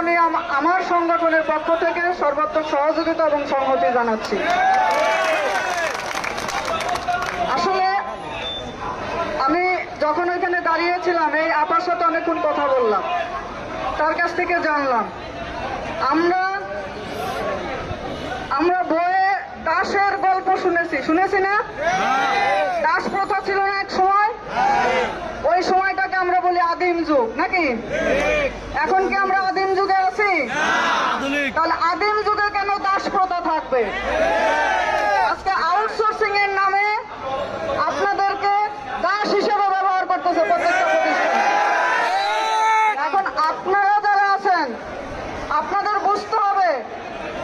আমি আমার সংগঠনের পক্ষ থেকে সর্বাত্মক সহযোগিতা এবং সংহতি জানাচ্ছি। আসলে আমি যখন ওইখানে দাঁড়িয়েছিলাম, এই আপার সাথে অনেকক্ষণ কথা বললাম। তার কাছ থেকে জানলাম, আমরা আমরা বইয়ে দাসের গল্প শুনেছি। শুনেছি না? দাস প্রথা ছিল না এক সময়? ওই সময়টাকে আমরা বলি আদিম যুগ, নাকি? এখন কি আমরা আদিম যুগে আছি তাহলে আদিম যুগে কেন দাস প্রথা থাকবে আজকে আউটসোর্সিং এর নামে আপনাদেরকে দাস হিসেবে ব্যবহার করতেছে প্রত্যেকটা প্রতিষ্ঠান এখন আপনারা যারা আছেন আপনাদের বুঝতে হবে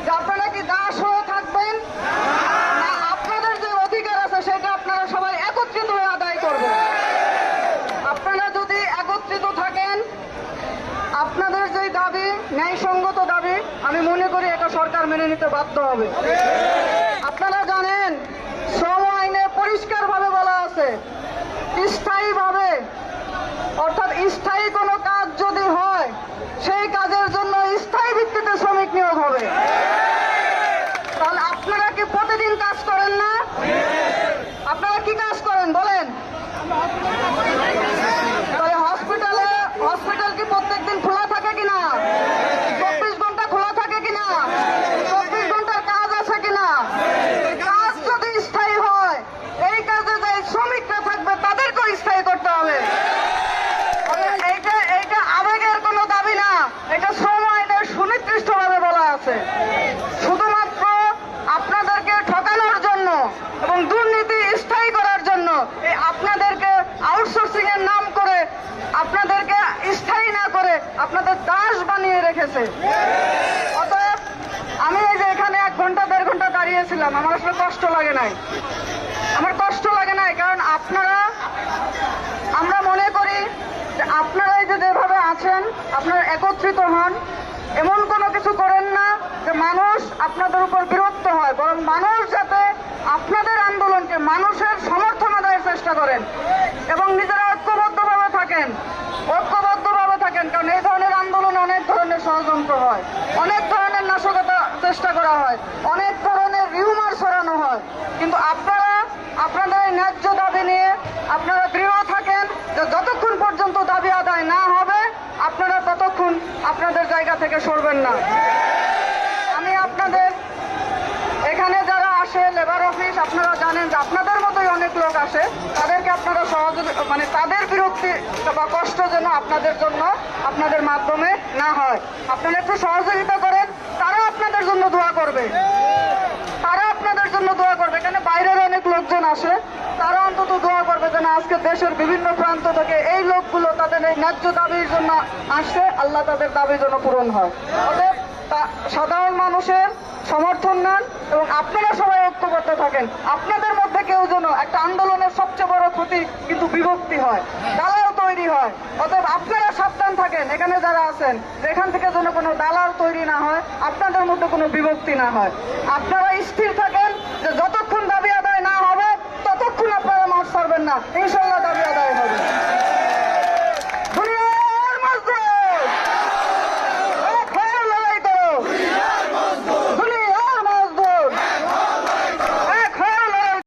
যে আপনারা কি দাস হয়ে থাকবেন না আপনাদের যে অধিকার আছে সেটা আপনারা সবাই একত্রিত হয়ে আদায় করবেন আপনারা যদি একত্রিত থাকেন আপনাদের যে দাবি ন্যায়সঙ্গত দাবি আমি মনে করি এটা সরকার মেনে নিতে বাধ্য হবে। আপনারা জানেন, শ্রম আইনে পরিষ্কারভাবে বলা আছে, স্থায়ীভাবে, অর্থাৎ স্থায়ী কোনো কাজ যদি হয়, সেই কাজের জন্য স্থায়ী ভিত্তিতে শ্রমিক নিয়োগ হবে তাহলে আপনারা কি প্রতিদিন কাজ করেন না আপনারা কি কাজ করেন বলেন তাহলে হসপিটালে হসপিটাল কি প্রত্যেকদিন খোলা থাকে কিনা চব্বিশ ঘণ্টা খোলা থাকে কিনা চব্বিশ ঘণ্টার কাজ আছে কিনা কাজ যদি স্থায়ী হয় এই কাজে যে শ্রমিকরা থাকবে তাদেরকেও স্থায়ী করতে হবে তবে এইটা এইটা আবেগের কোনো দাবি না এটা শ্রম আইনের সুনির্দিষ্টভাবে বলা আছে। শুধুমাত্র আপনাদেরকে ঠকানোর জন্য এবং দুর্নীতি স্থায়ী করার জন্য এই আপনাদেরকে আউটসোর্সিং এর নাম করে, আপনাদেরকে স্থায়ী না করে আপনাদের দাস বানিয়ে রেখেছে। অতএব আমি এই যে এখানে এক ঘণ্টা, দেড় ঘণ্টা দাঁড়িয়েছিলাম, আমার আসলে কষ্ট লাগে নাই। আমার কষ্ট লাগে নাই, কারণ আপনারা, আমরা মনে করি যে আপনারা এই যে যেভাবে আছেন, আপনারা একত্রিত হন এমন কোনো কিছু করেন না যে মানুষ আপনাদের উপর বিরক্ত হয়, বরং মানুষ যাতে আপনাদের আন্দোলনকে মানুষের সমর্থন আদায়ের চেষ্টা করেন এবং নিজেরা ঐক্যবদ্ধভাবে থাকেন ঐক্যবদ্ধভাবে থাকেন, কারণ এই ধরনের আন্দোলনে অনেক ধরনের ষড়যন্ত্র হয়, অনেক ধরনের নাশকতা চেষ্টা করা হয়, অনেক ধরনের রিউমার ছড়ানো হয়। কিন্তু আপনারা, আপনাদের এই ন্যায্য দাবি নিয়ে আপনারা দৃঢ় থাকেন যে যতক্ষণ পর্যন্ত দাবি আদায় না হবে, আপনারা ততক্ষণ আপনাদের জায়গা থেকে সরবেন না। আপনাদের এখানে যারা আসে লেবার অফিস আপনারা জানেন যে আপনাদের মতোই অনেক লোক আসে। তাদেরকে আপনারা সহযোগী মানে তাদের বিরক্তি বা কষ্ট যেন আপনাদের জন্য, আপনাদের মাধ্যমে না হয়। আপনারা একটু সহযোগিতা করেন তারা আপনাদের জন্য দোয়া করবে। তারা আপনাদের জন্য দোয়া করবে। এখানে বাইরের অনেক লোকজন আসে, তারা অন্তত দোয়া করবে যেন আজকে দেশের বিভিন্ন প্রান্ত থেকে এই লোকগুলো তাদের এই ন্যায্য দাবির জন্য আসছে আল্লাহ তাদের দাবির জন্য পূরণ হয়। অতএব তা- সাধারণ মানুষের সমর্থন নেন এবং আপনারা সবাই ঐক্যবদ্ধ থাকেন। আপনাদের মধ্যে কেউ যেন একটা আন্দোলনের সবচেয়ে বড় ক্ষতি কিন্তু বিভক্তি হয়, দালাল তৈরি হয়। অতএব আপনারা সাবধান থাকেন, এখানে যারা আছেন, যে এখান থেকে যেন কোনো দালাল তৈরি না হয়, আপনাদের মধ্যে কোনো বিভক্তি না হয়। আপনারা স্থির থাকেন যে যতক্ষণ দাবি আদায় না হবে, ততক্ষণ আপনারা মাঠ ছাড়বেন না। ইনশাল্লাহ দাবি